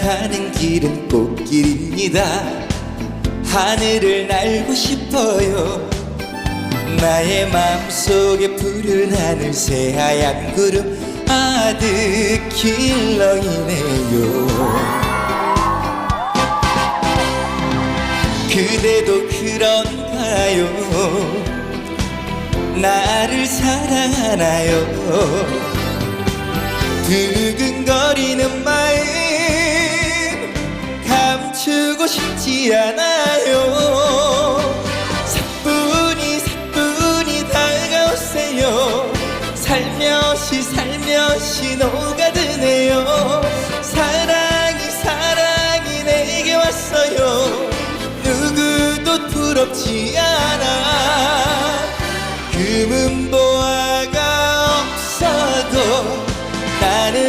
가는 길은 꽃길입니다. 하늘을 날고 싶어요. 나의 마음속에 푸른 하늘 새하얀 구름 아득힐러이네요. 그대도 그런가요? 나를 사랑하나요 멈추고 싶지 않아요. 사뿐히 사뿐히 다가오세요. 살며시 살며시 녹아드네요. 사랑이 사랑이 내게 왔어요. 누구도 부럽지 않아. 금은보화가 없어도